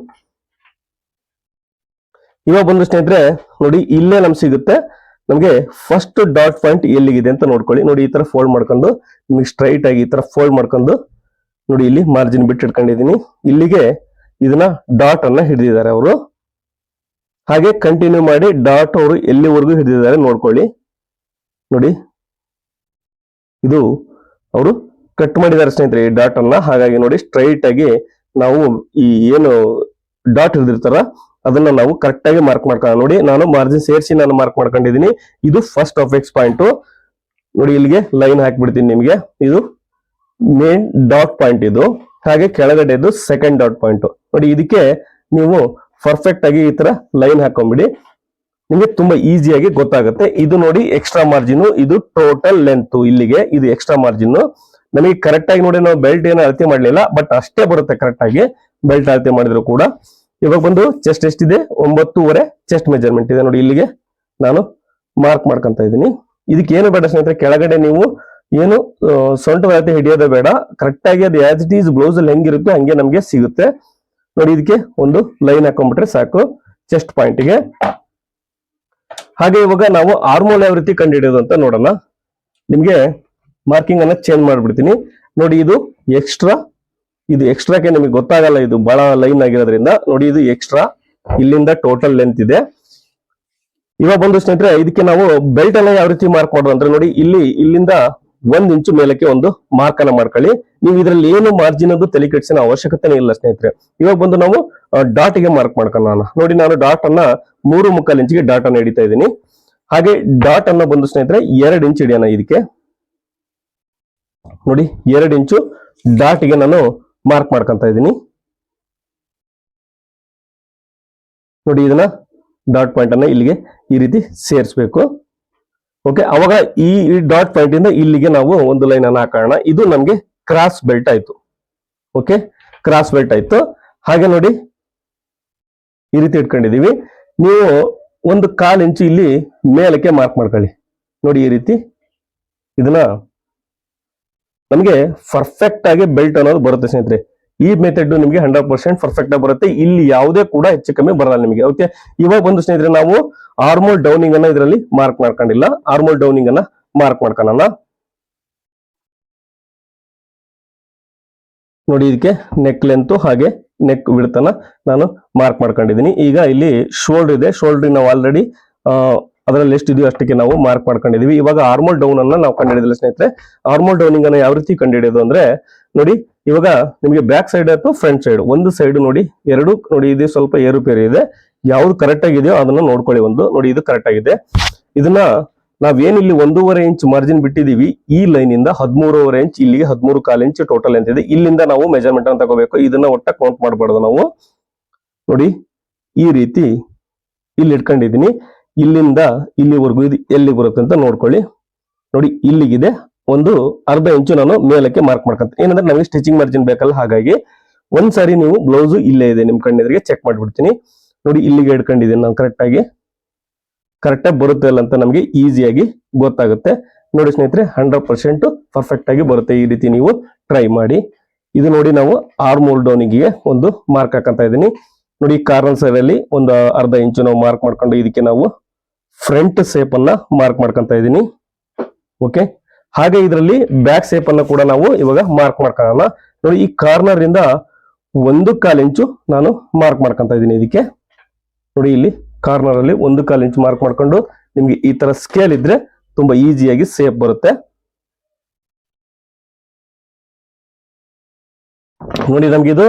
ಇವಾಗ ಬಂದ್ರೆ ಸ್ನೇಹಿತರೆ, ನೋಡಿ ಇಲ್ಲೇ ನಮ್ಗೆ ಸಿಗುತ್ತೆ. ನಮಗೆ ಫಸ್ಟ್ ಡಾಟ್ ಪಾಯಿಂಟ್ ಎಲ್ಲಿಗಿದೆ ಅಂತ ನೋಡ್ಕೊಳ್ಳಿ. ನೋಡಿ ಈ ತರ ಫೋಲ್ಡ್ ಮಾಡ್ಕೊಂಡು, ನಿಮಗೆ ಸ್ಟ್ರೈಟ್ ಆಗಿ ಈ ತರ ಫೋಲ್ಡ್ ಮಾಡ್ಕೊಂಡು, ನೋಡಿ ಇಲ್ಲಿ ಮಾರ್ಜಿನ್ ಬಿಟ್ಟು ಇಟ್ಕೊಂಡಿದ್ದೀನಿ. ಇಲ್ಲಿಗೆ ಇದನ್ನ ಡಾಟ್ ಅನ್ನ ಹಿಡಿದಿದ್ದಾರೆ ಅವರು. ಹಾಗೆ ಕಂಟಿನ್ಯೂ ಮಾಡಿ ಡಾಟ್ ಅವರು ಎಲ್ಲಿವರೆಗೂ ಹಿಡಿದಿದ್ದಾರೆ ನೋಡ್ಕೊಳ್ಳಿ. ನೋಡಿ, ಇದು ಅವರು ಕಟ್ ಮಾಡಿದ್ದಾರೆ ಸ್ನೇಹಿತರೆ ಈ ಡಾಟ್ ಅನ್ನ. ಹಾಗಾಗಿ ನೋಡಿ ಸ್ಟ್ರೈಟ್ ಆಗಿ ನಾವು ಈ ಏನು ಡಾಟ್ ಹಿಡಿದಿರ್ತಾರ ಅದನ್ನ ನಾವು ಕರೆಕ್ಟ್ ಆಗಿ ಮಾರ್ಕ್ ಮಾಡ್ಕೊಳ್ಳೋಣ ನೋಡಿ ನಾನು ಮಾರ್ಜಿನ್ ಸೇರಿಸಿ ನಾನು ಮಾರ್ಕ್ ಮಾಡ್ಕೊಂಡಿದ್ದೀನಿ ಇದು ಫಸ್ಟ್ ಆಫ್ ಎಕ್ಸ್ ಪಾಯಿಂಟ್ ನೋಡಿ ಇಲ್ಲಿಗೆ ಲೈನ್ ಹಾಕ್ಬಿಡ್ತೀನಿ ನಿಮಗೆ. ಇದು ಮೇನ್ ಡಾಟ್ ಪಾಯಿಂಟ್ ಇದು. ಹಾಗೆ ಕೆಳಗಡೆದು ಸೆಕೆಂಡ್ ಡಾಟ್ ಪಾಯಿಂಟ್ ನೋಡಿ ಇದಕ್ಕೆ ನೀವು ಪರ್ಫೆಕ್ಟ್ ಆಗಿ ಈ ತರ ಲೈನ್ ಹಾಕೊಂಡ್ಬಿಡಿ ನಿಮಗೆ ತುಂಬಾ ಈಸಿಯಾಗಿ ಗೊತ್ತಾಗುತ್ತೆ. ಇದು ನೋಡಿ ಎಕ್ಸ್ಟ್ರಾ ಮಾರ್ಜಿನ್ ಇದು ಟೋಟಲ್ ಲೆಂತ್ ಇಲ್ಲಿಗೆ, ಇದು ಎಕ್ಸ್ಟ್ರಾ ಮಾರ್ಜಿನ್ ನಮಗೆ ಕರೆಕ್ಟ್ ಆಗಿ ನೋಡಿ ನಾವು ಬೆಲ್ಟ್ ಏನು ಅಳತೆ ಮಾಡಲಿಲ್ಲ ಬಟ್ ಅಷ್ಟೇ ಬರುತ್ತೆ ಕರೆಕ್ಟ್ ಆಗಿ. ಬೆಲ್ಟ್ ಅಳತೆ ಮಾಡಿದ್ರು ಕೂಡ. ಇವಾಗ ಬಂದು ಚೆಸ್ಟ್ ಎಷ್ಟಿದೆ? ಒಂಬತ್ತೂವರೆ ಚೆಸ್ಟ್ ಮೆಜರ್ಮೆಂಟ್ ಇದೆ ನೋಡಿ ಇಲ್ಲಿಗೆ. ನಾನು ಮಾರ್ಕ್ ಮಾಡ್ಕೊಂತ ಇದ್ದೀನಿ. ಇದಕ್ಕೆ ಏನು ಬೇಡ ಸ್ನೇಹಿತರೆ, ಕೆಳಗಡೆ ನೀವು ಏನು ಸೊಂಟ ಅಳತೆ ಹಿಡಿಯೋದೇ ಬೇಡ. ಕರೆಕ್ಟ್ ಆಗಿ ಅದು ಆಸ್ ಇಟ್ ಈಸ್ ಬ್ಲೌಸ್ ಅಲ್ಲಿ ಹೆಂಗಿರುತ್ತೆ ಹಂಗೆ ನಮಗೆ ಸಿಗುತ್ತೆ. ನೋಡಿ ಇದಕ್ಕೆ ಒಂದು ಲೈನ್ ಹಾಕೊಂಡ್ಬಿಟ್ರೆ ಸಾಕು ಚೆಸ್ಟ್ ಪಾಯಿಂಟ್ಗೆ ಹಾಗೆ ಇವಾಗ ನಾವು ಆರ್ಮೋಲ್ ಯಾವ ರೀತಿ ಕಂಡುಹಿಡಿಯೋದು ಅಂತ ನೋಡೋಣ. ನಿಮ್ಗೆ ಮಾರ್ಕಿಂಗ್ ಅನ್ನ ಚೇಂಜ್ ಮಾಡ್ಬಿಡ್ತೀನಿ. ನೋಡಿ ಇದು ಎಕ್ಸ್ಟ್ರಾ ಇದು ಎಕ್ಸ್ಟ್ರಾಕ್ಕೆ ನಿಮಗೆ ಗೊತ್ತಾಗಲ್ಲ, ಇದು ಬಹಳ ಲೈನ್ ಆಗಿರೋದ್ರಿಂದ. ನೋಡಿ, ಇದು ಎಕ್ಸ್ಟ್ರಾ ಇಲ್ಲಿಂದ ಟೋಟಲ್ ಲೆಂತ್ ಇದೆ. ಇವಾಗ ಬಂದು ಸ್ನೇಹಿತರೆ, ಇದಕ್ಕೆ ನಾವು ಬೆಲ್ಟ್ ಅನ್ನ ಯಾವ ರೀತಿ ಮಾರ್ಕ್ ಅಂದ್ರೆ ನೋಡಿ, ಇಲ್ಲಿ, ಇಲ್ಲಿಂದ ಒಂದ್ ಇಂಚು ಮೇಲಕ್ಕೆ ಒಂದು ಮಾರ್ಕ್ ಅನ್ನ ಮಾಡ್ಕೊಳ್ಳಿ. ನೀವು ಇದರಲ್ಲಿ ಏನು ಮಾರ್ಜಿನ್ ಅದು ತಲೆ ಕೆಡಿಸಿನ ಅವಶ್ಯಕತೆನೇ ಇಲ್ಲ ಸ್ನೇಹಿತರೆ. ಇವಾಗ ಬಂದು ನಾವು ಡಾಟ್ಗೆ ಮಾರ್ಕ್ ಮಾಡ್ಕೊಳ್ಳೋಣ ನೋಡಿ, ನಾನು ಡಾಟ್ ಅನ್ನ ಮೂರು ಮುಕ್ಕಾಲು ಇಂಚಿಗೆ ಡಾಟ್ ಅನ್ನ ಹಿಡಿತಾ ಇದ್ದೀನಿ. ಹಾಗೆ ಡಾಟ್ ಅನ್ನ ಬಂದು ಸ್ನೇಹಿತರೆ, ಎರಡು ಇಂಚ್ ಹಿಡಿಯೋಣ ಇದಕ್ಕೆ. ನೋಡಿ, ಎರಡು ಇಂಚು ಡಾಟ್ಗೆ ನಾನು ಮಾರ್ಕ್ ಮಾಡ್ಕೊಂತ ಇದ್ದೀನಿ ನೋಡಿ ಇದನ್ನ ಡಾಟ್ ಪಾಯಿಂಟ್ ಅನ್ನ ಇಲ್ಲಿಗೆ ಈ ರೀತಿ ಸೇರಿಸಬೇಕು. ಓಕೆ ಅವಾಗ ಈ ಡಾಟ್ ಪಾಯಿಂಟ್ ಇಂದ ಇಲ್ಲಿಗೆ ನಾವು ಒಂದು ಲೈನ್ ಅನ್ನ ಹಾಕೋಣ. ಇದು ನಮ್ಗೆ ಕ್ರಾಸ್ ಬೆಲ್ಟ್ ಆಯ್ತು. ಓಕೆ ಕ್ರಾಸ್ ಬೆಲ್ಟ್ ಆಯ್ತು. ಹಾಗೆ ನೋಡಿ ಈ ರೀತಿ ಇಟ್ಕೊಂಡಿದೀವಿ. ನೀವು ಒಂದು ಕಾಲ್ ಇಂಚು ಇಲ್ಲಿ ಮೇಲಕ್ಕೆ ಮಾರ್ಕ್ ಮಾಡ್ಕೊಳ್ಳಿ. ನೋಡಿ ಈ ರೀತಿ ಇದನ್ನ ನಮಗೆ ಪರ್ಫೆಕ್ಟ್ ಆಗಿ ಬೆಲ್ಟ್ ಅನ್ನೋದು ಬರುತ್ತೆ ಸ್ನೇಹಿತರೆ. ಈ ಮೆಥಡ್ ನಿಮಗೆ ಹಂಡ್ರೆಡ್ ಪರ್ಸೆಂಟ್ ಪರ್ಫೆಕ್ಟ್ ಆಗಿ ಬರುತ್ತೆ. ಇಲ್ಲಿ ಯಾವುದೇ ಕೂಡ ಹೆಚ್ಚು ಕಮ್ಮಿ ಬರಲ್ಲ ನಿಮಗೆ. ಓಕೆ ಇವಾಗ ಬಂದು ಸ್ನೇಹಿತರೆ, ನಾವು ಆರ್ಮೋಲ್ ಡೌನಿಂಗ್ ಅನ್ನ ಇದರಲ್ಲಿ ಮಾರ್ಕ್ ಮಾಡ್ಕೊಂಡಿಲ್ಲ. ಆರ್ಮೋಲ್ ಡೌನಿಂಗ್ ಅನ್ನ ಮಾರ್ಕ್ ಮಾಡ್ಕೊಳ್ಳೋಣ. ನೋಡಿ ಇದಕ್ಕೆ ನೆಕ್ ಲೆಂತ್ ಹಾಗೆ ನೆಕ್ ಬಿಡ್ತನ ನಾನು ಮಾರ್ಕ್ ಮಾಡ್ಕೊಂಡಿದ್ದೀನಿ. ಈಗ ಇಲ್ಲಿ ಶೋಲ್ಡರ್ ಇದೆ. ಶೋಲ್ಡರ್ ನಾವು ಆಲ್ರೆಡಿ ಅದರಲ್ಲಿ ಎಷ್ಟಿದೆಯೋ ಅಷ್ಟಕ್ಕೆ ನಾವು ಮಾರ್ಕ್ ಮಾಡ್ಕೊಂಡಿದೀವಿ. ಇವಾಗ ಆರ್ಮೋಲ್ ಡೌನ್ ಅನ್ನ ನಾವು ಕಂಡುಹಿಡಿದಿಲ್ಲ ಸ್ನೇಹಿತರೆ. ಆರ್ಮೋಲ್ ಡೌನಿಂಗ್ ಅನ್ನ ಯಾವ ರೀತಿ ಕಂಡುಹಿಡಿಯೋದು ಅಂದ್ರೆ, ನೋಡಿ, ಇವಾಗ ನಿಮಗೆ ಬ್ಯಾಕ್ ಸೈಡ್ ಅಥವಾ ಫ್ರಂಟ್ ಸೈಡ್ ಒಂದು ಸೈಡ್ ನೋಡಿ, ಎರಡು ನೋಡಿ, ಇದು ಸ್ವಲ್ಪ ಏರುಪೇರು ಇದೆ. ಯಾವ್ದು ಕರೆಕ್ಟ್ ಆಗಿದೆಯೋ ಅದನ್ನ ನೋಡ್ಕೊಳ್ಳಿ ಒಂದು. ನೋಡಿ, ಇದು ಕರೆಕ್ಟ್ ಆಗಿದೆ. ಇದನ್ನ ನಾವೇನಿಲ್ಲಿ ಒಂದೂವರೆ ಇಂಚ್ ಮಾರ್ಜಿನ್ ಬಿಟ್ಟಿದೀವಿ, ಈ ಲೈನ್ ಇಂದ ಹದಿಮೂರುವರೆ ಇಂಚ್ ಇಲ್ಲಿಗೆ ಹದಿಮೂರು ಕಾಲು ಇಂಚ್ ಟೋಟಲ್ ಅಂತ ಇದೆ. ಇಲ್ಲಿಂದ ನಾವು ಮೆಜರ್ಮೆಂಟ್ ಅನ್ನು ತಗೋಬೇಕು. ಇದನ್ನ ಒಟ್ಟ ಕೌಂಟ್ ಮಾಡಬಾರ್ದು ನಾವು. ನೋಡಿ, ಈ ರೀತಿ ಇಲ್ಲಿ ಇಟ್ಕೊಂಡಿದೀನಿ ಇಲ್ಲಿಂದ ಇಲ್ಲಿವರೆಗೂ ಇದು ಎಲ್ಲಿ ಬರುತ್ತೆ ಅಂತ ನೋಡ್ಕೊಳ್ಳಿ. ನೋಡಿ, ಇಲ್ಲಿಗಿದೆ. ಒಂದು ಅರ್ಧ ಇಂಚು ನಾನು ಮೇಲಕ್ಕೆ ಮಾರ್ಕ್ ಮಾಡ್ಕೊಂತ ಏನಂದ್ರೆ ನಮಗೆ ಸ್ಟಿಚಿಂಗ್ ಮಾರ್ಜಿನ್ ಬೇಕಲ್ಲ, ಹಾಗಾಗಿ ಒಂದ್ಸಾರಿ ನೀವು ಬ್ಲೌಸು ಇಲ್ಲೇ ಇದೆ, ನಿಮ್ ಕಣ್ಣೆದುರಿಗೆ ಚೆಕ್ ಮಾಡ್ಬಿಡ್ತೀನಿ. ನೋಡಿ, ಇಲ್ಲಿಗೆ ಇಡ್ಕೊಂಡಿದ್ದೀನಿ ನಾನು ಕರೆಕ್ಟ್ ಆಗಿ. ಕರೆಕ್ಟ್ ಆಗಿ ಬರುತ್ತೆ ಅಲ್ಲ ಅಂತ ನಮಗೆ ಈಸಿಯಾಗಿ ಗೊತ್ತಾಗುತ್ತೆ. ನೋಡಿ ಸ್ನೇಹಿತರೆ ಹಂಡ್ರೆಡ್ ಪರ್ಸೆಂಟ್ ಪರ್ಫೆಕ್ಟ್ ಆಗಿ ಬರುತ್ತೆ ಈ ರೀತಿ ನೀವು ಟ್ರೈ ಮಾಡಿ. ಇದು ನೋಡಿ ನಾವು ಆರ್ಮೋಲ್ ಡೌನಿಗೆ ಒಂದು ಮಾರ್ಕ್ ಹಾಕಂತ ಇದ್ದೀನಿ. ನೋಡಿ ಕಾರ್ನರ್ ಅಲ್ಲಿ ಒಂದು ಅರ್ಧ ಇಂಚು ನಾವು ಮಾರ್ಕ್ ಮಾಡ್ಕೊಂಡು ಇದಕ್ಕೆ ನಾವು ಫ್ರಂಟ್ ಸೇಪ್ ಅನ್ನ ಮಾರ್ಕ್ ಮಾಡ್ಕೊಂತ ಇದ್ದೀನಿ. ಓಕೆ ಹಾಗೆ ಇದರಲ್ಲಿ ಬ್ಯಾಕ್ ಸೇಪ್ ಅನ್ನ ಕೂಡ ನಾವು ಇವಾಗ ಮಾರ್ಕ್ ಮಾಡ್ಕೊಳ್ಳೋಣ. ನೋಡಿ, ಈ ಕಾರ್ನರ್ ಇಂದ ಒಂದು ಕಾಲ್ ಇಂಚು ನಾನು ಮಾರ್ಕ್ ಮಾಡ್ಕೊಂತ ಇದ್ದೀನಿ ಇದಕ್ಕೆ. ನೋಡಿ, ಇಲ್ಲಿ ಕಾರ್ನರ್ ಅಲ್ಲಿ ಒಂದು ಕಾಲ್ ಇಂಚು ಮಾರ್ಕ್ ಮಾಡ್ಕೊಂಡು ನಿಮ್ಗೆ ಈ ತರ ಸ್ಕೇಲ್ ಇದ್ರೆ ತುಂಬಾ ಈಸಿಯಾಗಿ ಸೇಪ್ ಬರುತ್ತೆ. ನೋಡಿ, ನಮ್ಗೆ ಇದು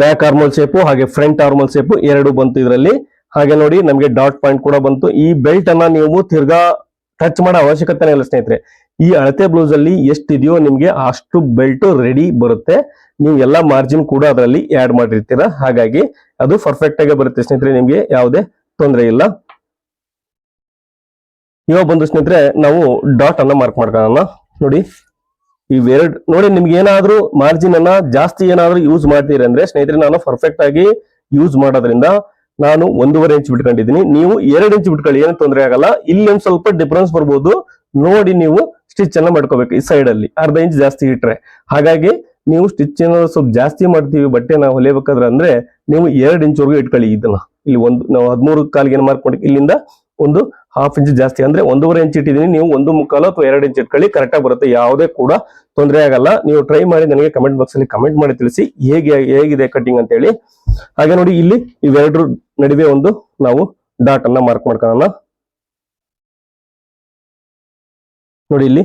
ಬ್ಯಾಕ್ ಆರ್ಮಲ್ ಸೇಪು ಹಾಗೆ ಫ್ರಂಟ್ ಆರ್ಮಲ್ ಶೇಪು ಎರಡು ಬಂತು ಇದರಲ್ಲಿ. ಹಾಗೆ ನೋಡಿ ನಮಗೆ ಡಾಟ್ ಪಾಯಿಂಟ್ ಕೂಡ ಬಂತು. ಈ ಬೆಲ್ಟ್ ಅನ್ನ ನೀವು ತಿರ್ಗಾ ಟಚ್ ಮಾಡೋ ಅವಶ್ಯಕತೆ ಇಲ್ಲ ಸ್ನೇಹಿತರೆ. ಈ ಅಳತೆ ಬ್ಲೌಸ್ ಅಲ್ಲಿ ಎಷ್ಟಿದೆಯೋ ನಿಮಗೆ ಅಷ್ಟು ಬೆಲ್ಟ್ ರೆಡಿ ಬರುತ್ತೆ. ನೀವು ಎಲ್ಲಾ ಮಾರ್ಜಿನ್ ಕೂಡ ಅದರಲ್ಲಿ ಆಡ್ ಮಾಡಿರ್ತೀರ. ಹಾಗಾಗಿ ಅದು ಪರ್ಫೆಕ್ಟ್ ಆಗಿ ಬರುತ್ತೆ ಸ್ನೇಹಿತರೆ ನಿಮಗೆ, ಯಾವುದೇ ತೊಂದರೆ ಇಲ್ಲ. ಇವಾಗ ಬಂದು ಸ್ನೇಹಿತರೆ ನಾವು ಡಾಟ್ ಅನ್ನ ಮಾರ್ಕ್ ಮಾಡ್ಕೊಳ್ಳೋಣ. ನೋಡಿ ಇವೆರಡು ನೋಡಿ ನಿಮ್ಗೆ ಏನಾದ್ರೂ ಮಾರ್ಜಿನ್ ಅನ್ನ ಜಾಸ್ತಿ ಏನಾದ್ರೂ ಯೂಸ್ ಮಾಡ್ತೀರಿ ಅಂದ್ರೆ ಸ್ನೇಹಿತರೆ ನಾನು ಪರ್ಫೆಕ್ಟ್ ಆಗಿ ಯೂಸ್ ಮಾಡೋದ್ರಿಂದ ನಾನು ಒಂದೂವರೆ ಇಂಚ್ ಬಿಟ್ಕೊಂಡಿದ್ದೀನಿ. ನೀವು ಎರಡು ಇಂಚ್ ಬಿಟ್ಕೊಳ್ಳಿ, ಏನು ತೊಂದರೆ ಆಗಲ್ಲ. ಇಲ್ಲಿ ಒಂದು ಸ್ವಲ್ಪ ಡಿಫ್ರೆನ್ಸ್ ಬರ್ಬೋದು. ನೋಡಿ ನೀವು ಸ್ಟಿಚ್ ಅನ್ನ ಮಾಡ್ಕೋಬೇಕು ಈ ಸೈಡ್ ಅಲ್ಲಿ. ಅರ್ಧ ಇಂಚ್ ಜಾಸ್ತಿ ಇಟ್ರೆ. ಹಾಗಾಗಿ ನೀವು ಸ್ಟಿಚ್ ಏನಾದ್ರು ಸ್ವಲ್ಪ ಜಾಸ್ತಿ ಮಾಡ್ತೀವಿ ಬಟ್ಟೆ ನಾವು ಹೊಲಿಬೇಕಾದ್ರೆ ಅಂದ್ರೆ ನೀವು ಎರಡು ಇಂಚ್ವರೆಗೂ ಇಟ್ಕೊಳ್ಳಿ ಇದನ್ನ. ಇಲ್ಲಿ ಒಂದು, ನಾವು ಹದಿಮೂರು ಕಾಲಿಗೆ ಏನ್ ಮಾಡ್ಕೊಂಡು ಇಲ್ಲಿಂದ ಒಂದು ಹಾಫ್ ಇಂಚ್ ಜಾಸ್ತಿ ಅಂದ್ರೆ ಒಂದೂವರೆ ಇಂಚ್ ಇಟ್ಟಿದ್ದೀನಿ. ನೀವು ಒಂದು ಮುಕ್ಕಾಲು ಅಥವಾ ಎರಡು ಇಂಚ್ ಇಟ್ಕೊಳ್ಳಿ. ಕರೆಕ್ಟ್ ಆಗಿ ಬರುತ್ತೆ. ಯಾವುದೇ ಕೂಡ ತೊಂದರೆ ಆಗಲ್ಲ. ನೀವು ಟ್ರೈ ಮಾಡಿ ನನಗೆ ಕಮೆಂಟ್ ಬಾಕ್ಸ್ ಅಲ್ಲಿ ಕಮೆಂಟ್ ಮಾಡಿ ತಿಳಿಸಿ ಹೇಗೆ, ಹೇಗಿದೆ ಕಟಿಂಗ್ ಅಂತ ಹೇಳಿ. ಹಾಗೆ ನೋಡಿ, ಇಲ್ಲಿ ಇವೆರಡರ ನಡುವೆ ಒಂದು ನಾವು ಡಾಟ್ ಅನ್ನ ಮಾರ್ಕ್ ಮಾಡ್ಕೊಳ್ಳೋಣ. ನೋಡಿ ಇಲ್ಲಿ.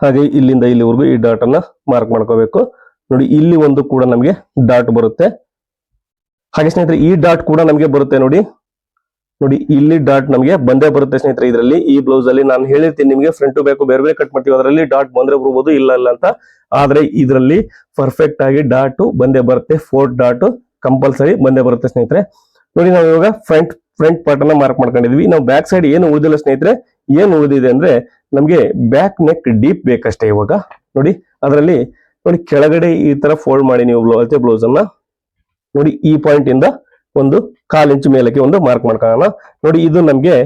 ಹಾಗೆ ಇಲ್ಲಿಂದ ಇಲ್ಲಿವರೆಗೂ ಈ ಡಾಟ್ ಅನ್ನ ಮಾರ್ಕ್ ಮಾಡ್ಕೋಬೇಕು. ನೋಡಿ, ಇಲ್ಲಿ ಒಂದು ಕೂಡ ನಮಗೆ ಡಾಟ್ ಬರುತ್ತೆ. ಹಾಗೆ ಸ್ನೇಹಿತರೆ, ಈ ಡಾಟ್ ಕೂಡ ನಮಗೆ ಬರುತ್ತೆ ನೋಡಿ. ನೋಡಿ, ಇಲ್ಲಿ ಡಾಟ್ ನಮಗೆ ಬಂದೇ ಬರುತ್ತೆ ಸ್ನೇಹಿತರೆ ಇದರಲ್ಲಿ. ಈ ಬ್ಲೌಸ್ ಅಲ್ಲಿ ನಾನು ಹೇಳಿರ್ತೀನಿ ನಿಮಗೆ ಫ್ರಂಟ್ ಬೇಕು ಬೇರೆ ಬೇರೆ ಕಟ್ ಮಾಡ್ತೀವಿ. ಅದರಲ್ಲಿ ಡಾಟ್ ಬಂದ್ರೆ ಬರ್ಬೋದು ಇಲ್ಲ ಇಲ್ಲ ಅಂತ. ಆದ್ರೆ ಇದರಲ್ಲಿ ಪರ್ಫೆಕ್ಟ್ ಆಗಿ ಡಾಟ್ ಬಂದೇ ಬರುತ್ತೆ. ಫೋರ್ ಡಾಟ್ ಕಂಪಲ್ಸರಿ ಬಂದೇ ಬರುತ್ತೆ ಸ್ನೇಹಿತರೆ. ನೋಡಿ, ನಾವು ಇವಾಗ ಫ್ರಂಟ್ ಫ್ರಂಟ್ ಪಾರ್ಟ್ ಅನ್ನ ಮಾರ್ಕ್ ಮಾಡ್ಕೊಂಡಿದ್ವಿ. ನಾವು ಬ್ಯಾಕ್ ಸೈಡ್ ಏನು ಉಳಿದಿಲ್ಲ ಸ್ನೇಹಿತರೆ. ಏನು ಉಳಿದಿದೆ ಅಂದ್ರೆ ನಮಗೆ ಬ್ಯಾಕ್ ನೆಕ್ ಡೀಪ್ ಬೇಕಷ್ಟೇ ಇವಾಗ. ನೋಡಿ, ಅದರಲ್ಲಿ ನೋಡಿ, ಕೆಳಗಡೆ ಈ ತರ ಫೋಲ್ಡ್ ಮಾಡಿ ನೀವು ಬ್ಲೌಸ್ ಬ್ಲೌಸ್ ಅನ್ನ. ನೋಡಿ, ಈ ಪಾಯಿಂಟ್ ಇಂದ ಒಂದು ಕಾಲು ಇಂಚು ಮೇಲಕ್ಕೆ ಒಂದು ಮಾರ್ಕ್ ಮಾಡ್ಕೊಳ್ಳೋಣ. ನೋಡಿ, ಇದು ನಮ್ಗೆ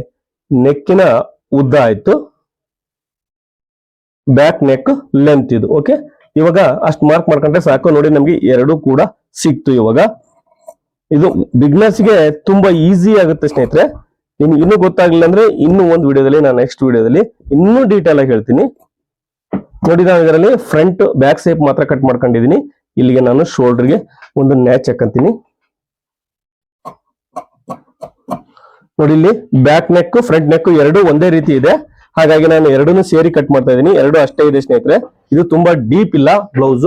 ನೆಕ್ಕಿನ ಉದ್ದ ಆಯ್ತು. ಬ್ಯಾಕ್ ನೆಕ್ ಲೆಂತ್ ಇದು ಓಕೆ ಇವಾಗ ಅಷ್ಟು ಮಾರ್ಕ್ ಮಾಡ್ಕೊಂಡ್ರೆ ಸಾಕು. ನೋಡಿ, ನಮ್ಗೆ ಎರಡು ಕೂಡ ಸಿಕ್ತು ಇವಾಗ. ಇದು ಬಿಗ್ನರ್ಸ್ಗೆ ತುಂಬಾ ಈಸಿ ಆಗುತ್ತೆ ಸ್ನೇಹಿತರೆ. ನಿಮ್ಗೆ ಇನ್ನೂ ಗೊತ್ತಾಗ್ಲಿಲ್ಲ ಅಂದ್ರೆ ಇನ್ನೂ ಒಂದು ವಿಡಿಯೋದಲ್ಲಿ, ನಾನು ನೆಕ್ಸ್ಟ್ ವಿಡಿಯೋದಲ್ಲಿ ಇನ್ನೂ ಡೀಟೇಲ್ ಆಗಿ ಹೇಳ್ತೀನಿ. ನೋಡಿ, ನಾನು ಇದರಲ್ಲಿ ಫ್ರಂಟ್ ಬ್ಯಾಕ್ ಸೇಪ್ ಮಾತ್ರ ಕಟ್ ಮಾಡ್ಕೊಂಡಿದ್ದೀನಿ ಇಲ್ಲಿಗೆ ನಾನು ಶೋಲ್ಡರ್ಗೆ ಒಂದು ನ್ಯಾಚ್ ಹಾಕಂತೀನಿ. ನೋಡಿ ಇಲ್ಲಿ ಬ್ಯಾಕ್ ನೆಕ್ ಫ್ರಂಟ್ ನೆಕ್ ಎರಡು ಒಂದೇ ರೀತಿ ಇದೆ. ಹಾಗಾಗಿ ನಾನು ಎರಡನ್ನೂ ಸೇರಿ ಕಟ್ ಮಾಡ್ತಾ ಇದ್ದೀನಿ. ಎರಡು ಅಷ್ಟೇ ಇದೆ ಸ್ನೇಹಿತರೆ. ಇದು ತುಂಬಾ ಡೀಪ್ ಇಲ್ಲ ಬ್ಲೌಸ್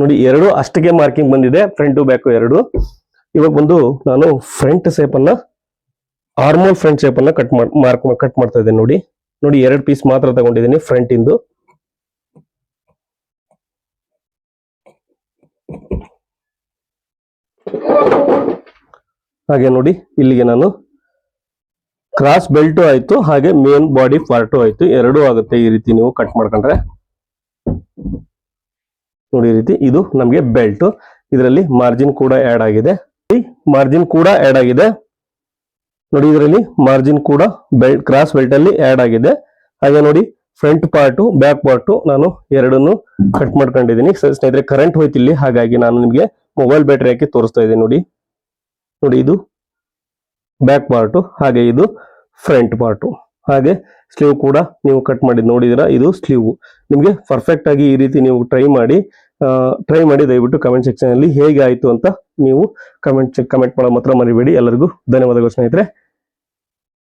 ನೋಡಿ ಎರಡು ಅಷ್ಟಕ್ಕೆ ಮಾರ್ಕಿಂಗ್ ಬಂದಿದೆ. ಫ್ರಂಟ್ ಟು ಬ್ಯಾಕ್ ಎರಡು. ಇವಾಗ ಬಂದು ನಾನು ಫ್ರಂಟ್ ಸೇಪ್ ಅನ್ನ ಆರ್ಮೋಲ್ ಫ್ರಂಟ್ ಶೇಪ್ ಅನ್ನ ಕಟ್ ಮಾರ್ಕ್ ಕಟ್ ಮಾಡ್ತಾ ಇದ್ದೇನೆ ನೋಡಿ. ನೋಡಿ ಎರಡು ಪೀಸ್ ಮಾತ್ರ ತಗೊಂಡಿದ್ದೀನಿ ಫ್ರಂಟ್ ಇಂದು. ಹಾಗೆ ನೋಡಿ, ಇಲ್ಲಿಗೆ ನಾನು ಕ್ರಾಸ್ ಬೆಲ್ಟು ಆಯ್ತು, ಹಾಗೆ ಮೇನ್ ಬಾಡಿ ಪಾರ್ಟು ಆಯ್ತು. ಎರಡೂ ಆಗುತ್ತೆ ಈ ರೀತಿ ನೀವು ಕಟ್ ಮಾಡ್ಕೊಂಡ್ರೆ. ನೋಡಿ ಈ ರೀತಿ, ಇದು ನಮಗೆ ಬೆಲ್ಟ್ ಇದರಲ್ಲಿ ಮಾರ್ಜಿನ್ ಕೂಡ ಆಡ್ ಆಗಿದೆ. ಮಾರ್ಜಿನ್ ಕೂಡ ಆಡ್ ಆಗಿದೆ. ನೋಡಿ ಇದರಲ್ಲಿ ಮಾರ್ಜಿನ್ ಕೂಡ ಬೆಲ್ಟ್ ಕ್ರಾಸ್ ಬೆಲ್ಟ್ ಅಲ್ಲಿ ಆಡ್ ಆಗಿದೆ. ಹಾಗೆ ನೋಡಿ ಫ್ರಂಟ್ ಪಾರ್ಟು ಬ್ಯಾಕ್ ಪಾರ್ಟು ನಾನು ಎರಡನ್ನು ಕಟ್ ಮಾಡ್ಕೊಂಡಿದ್ದೀನಿ. ಸ್ನೇಹಿತರೆ ಕರೆಂಟ್ ಹೋಯ್ತಿಲ್ಲಿ ಹಾಗಾಗಿ ನಾನು ನಿಮಗೆ ಮೊಬೈಲ್ ಬ್ಯಾಟ್ರಿ ಹಾಕಿ ತೋರಿಸ್ತಾ ಇದೆ ನೋಡಿ. ನೋಡಿ ಇದು ಬ್ಯಾಕ್ ಪಾರ್ಟು ಹಾಗೆ ಇದು ಫ್ರಂಟ್ ಪಾರ್ಟು ಹಾಗೆ ಸ್ಲೀವ್ ಕೂಡ ನೀವು ಕಟ್ ಮಾಡಿ ನೋಡಿದಿರಾ ಇದು ಸ್ಲೀವ್ ನಿಮಗೆ ಪರ್ಫೆಕ್ಟ್ ಆಗಿ ಈ ರೀತಿ ನೀವು ಟ್ರೈ ಮಾಡಿ ಟ್ರೈ ಮಾಡಿ ದಯವಿಟ್ಟು ಕಮೆಂಟ್ ಸೆಕ್ಷನ್ ಅಲ್ಲಿ ಹೇಗೆ ಆಯಿತು ಅಂತ ನೀವು ಕಮೆಂಟ್ ಕಮೆಂಟ್ ಮಾಡೋ ಮಾತ್ರ ಮರಿಬೇಡಿ. ಎಲ್ಲರಿಗೂ ಧನ್ಯವಾದಗಳು ಸ್ನೇಹಿತರೆ.